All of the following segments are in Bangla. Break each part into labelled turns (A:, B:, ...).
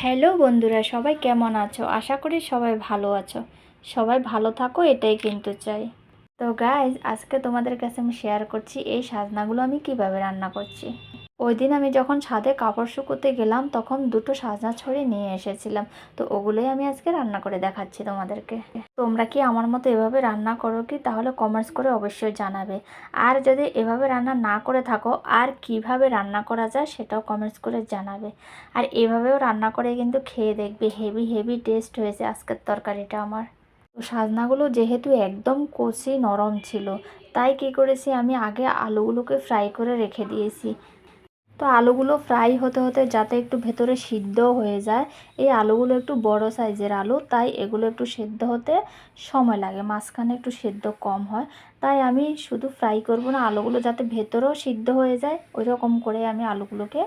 A: হ্যালো বন্ধুরা, সবাই কেমন আছো? আশা করি সবাই ভালো আছো। সবাই ভালো থাকো, এটাই কিন্তু চাই। তো গাইজ আজকে তোমাদের কাছে আমি শেয়ার করছি এই সাজনাগুলো আমি কীভাবে রান্না করছি। ওই দিন আমি যখন ছাদে কাপড় শুকোতে গেলাম, তখন দুটো সাজনা ছড়ি নিয়ে এসেছিলাম। তো ওগুলোই আমি আজকে রান্না করে দেখাচ্ছি তোমাদেরকে। তোমরা কি আমার মতো এভাবে রান্না করো কি? তাহলে কমেন্টস করে অবশ্যই জানাবে। আর যদি এভাবে রান্না না করে থাকো, আর কীভাবে রান্না করা যায় সেটাও কমেন্টস করে জানাবে। আর এভাবেও রান্না করে কিন্তু খেয়ে দেখবে হেভি হেভি টেস্ট হয়েছে আজকের তরকারিটা আমার। সাজনাগুলো যেহেতু একদম কষি নরম ছিল, তাই কী করেছি আমি? আগে আলুগুলোকে ফ্রাই করে রেখে দিয়েছি। তো আলুগুলো ফ্রাই হতে হতে যাতে একটু ভেতরে সিদ্ধ হয়ে যায়, এই আলুগুলো একটু বড় সাইজের আলু, তাই এগুলো একটু সেদ্ধ হতে সময় লাগে, মাঝখানে একটু সেদ্ধ কম হয়। তাই আমি শুধু ফ্রাই করব না, আলুগুলো যাতে ভেতরেও সিদ্ধ হয়ে যায় ওই রকম করে আমি আলুগুলোকে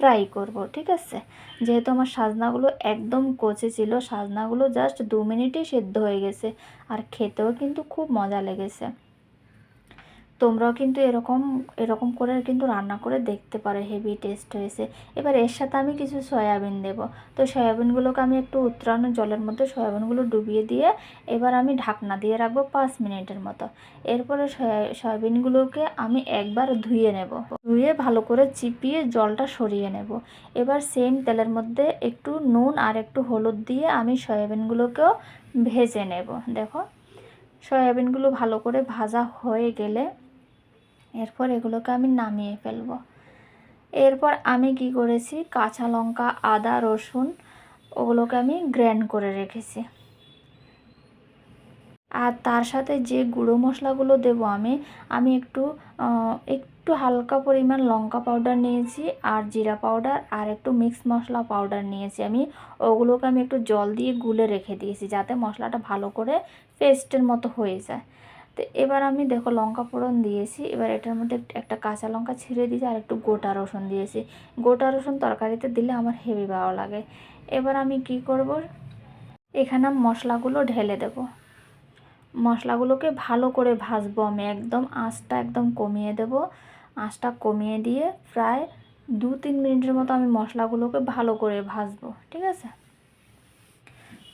A: ফ্রাই করব, ঠিক আছে? যেহেতু আমার সাজনাগুলো একদম কচে ছিল, সাজনাগুলো জাস্ট দু মিনিটেই সেদ্ধ হয়ে গেছে, আর খেতেও কিন্তু খুব মজা লেগেছে। তোমরাও কিন্তু এরকম এরকম করে কিন্তু রান্না করে দেখতে পারো, হেভি টেস্ট হয়েছে। এবার এর সাথে আমি কিছু সয়াবিন দেব। তো সয়াবিনগুলোকে আমি একটু উত্তরানো জলের মধ্যে সয়াবিনগুলো ডুবিয়ে দিয়ে এবার আমি ঢাকনা দিয়ে রাখব পাঁচ মিনিটের মতো। এরপরে সয়াবিনগুলোকে আমি একবার ধুয়ে নেব। ধুয়ে ভালো করে চিপিয়ে জলটা সরিয়ে নেব। এবার সেম তেলের মধ্যে একটু নুন আর একটু হলুদ দিয়ে আমি সয়াবিনগুলোকেও ভেজে নেব। দেখো, সয়াবিনগুলো ভালো করে ভাজা হয়ে গেলে এরপর এগুলোকে আমি নামিয়ে ফেলব। এরপর আমি কি করেছি? কাঁচা লঙ্কা, আদা, রসুন ওগুলোকে আমি গ্র্যান্ড করে রেখেছি। আর তার সাথে যে গুঁড়ো মশলাগুলো দেব আমি আমি একটু একটু হালকা পরিমাণ লঙ্কা পাউডার নিয়েছি আর জিরা পাউডার আর একটু মিক্স মশলা পাউডার নিয়েছি আমি। ওগুলোকে আমি একটু জল দিয়ে গুলে রেখে দিয়েছি যাতে মশলাটা ভালো করে পেস্টের মতো হয়ে যায়। তো এবার আমি দেখো লঙ্কা ফোড়ন দিয়েছি। এবার এটার মধ্যে একটা কাঁচা লঙ্কা ছিঁড়ে দিয়েছি আর একটু গোটা রসুন দিয়েছি। গোটা রসুন তরকারিতে দিলে আমার হেভি ভালো লাগে। এবার আমি কি করব? এখানে মশলাগুলো ঢেলে দেব। মশলাগুলোকে ভালো করে ভাজবো আমি একদম, আঁচটা একদম কমিয়ে দেব। আঁচটা কমিয়ে দিয়ে প্রায় দু তিন মিনিটের মতো আমি মশলাগুলোকে ভালো করে ভাজবো, ঠিক আছে?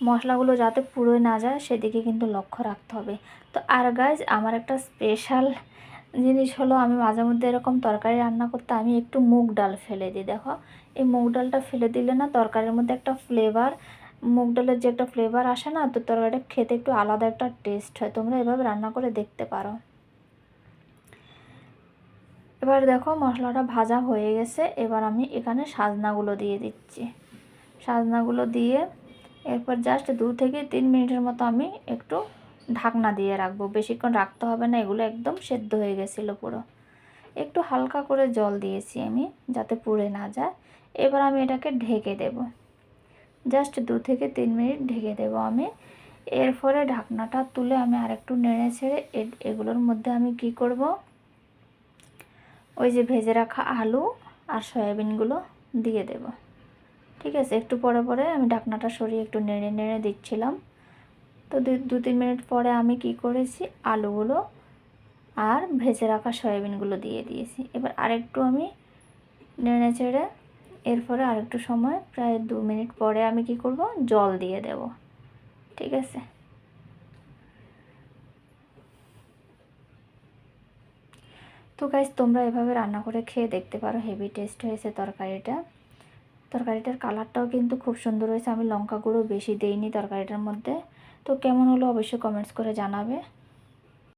A: মশলাগুলো যাতে পুড়ে না যায় সেদিকে কিন্তু লক্ষ্য রাখতে হবে। তো আর গাইজ আমার একটা স্পেশাল জিনিস হলো আমি মাঝে মধ্যে এরকম তরকারি রান্না করতে আমি একটু মুগ ডাল ফেলে দিই, দেখো। এই মুগ ডালটা ফেলে দিলে না তরকারির মধ্যে একটা ফ্লেভার মুগ ডালের যে একটা ফ্লেভার আসে না, তো তরকারিটা খেতে একটু আলাদা একটা টেস্ট হয়। তোমরা এভাবে রান্না করে দেখতে পারো। এবার দেখো মশলাটা ভাজা হয়ে গেছে, এবার আমি এখানে সাজনাগুলো দিয়ে দিচ্ছি। সাজনাগুলো দিয়ে এরপর জাস্ট দু থেকে তিন মিনিটের মতো আমি একটু ঢাকনা দিয়ে রাখব। বেশিক্ষণ রাখতে হবে না, এগুলো একদম সেদ্ধ হয়ে গেছিল পুরো। একটু হালকা করে জল দিয়েছি আমি, যাতে পুড়ে না যায়। এবার আমি এটাকে ঢেকে দেব। জাস্ট দু থেকে তিন মিনিট ঢেকে দেব আমি। এরপরে ঢাকনাটা তুলে আমি আরেকটু নেড়ে ছেড়ে এগুলোর মধ্যে আমি কি করব? ওই যে ভেজে রাখা আলু আর সয়াবিনগুলো দিয়ে দেব। ঠিক আছে, একটু পরে পরে আমি ঢাকনাটা সরিয়ে একটু নেড়ে নেড়ে দিচ্ছিলাম। তো দু তিন মিনিট পরে আমি কি করেছি? আলুগুলো আর ভেজে রাখা সয়াবিনগুলো দিয়ে দিয়েছি। এবার আরেকটু আমি নেড়ে চেড়ে এরপরে আরেকটু সময়, প্রায় দু মিনিট পরে আমি কি করব? জল দিয়ে দেব। ঠিক আছে? তো গাইজ তোমরা এভাবে রান্না করে খেয়ে দেখতে পারো, হেভি টেস্ট হয়েছে তরকারিটা। তরকারিটার কালারটাও কিন্তু খুব সুন্দর হয়েছে। আমি লঙ্কা গুঁড়ো বেশি দেইনি তরকারিটার মধ্যে। তো কেমন হলো অবশ্যই কমেন্টস করে জানাবে।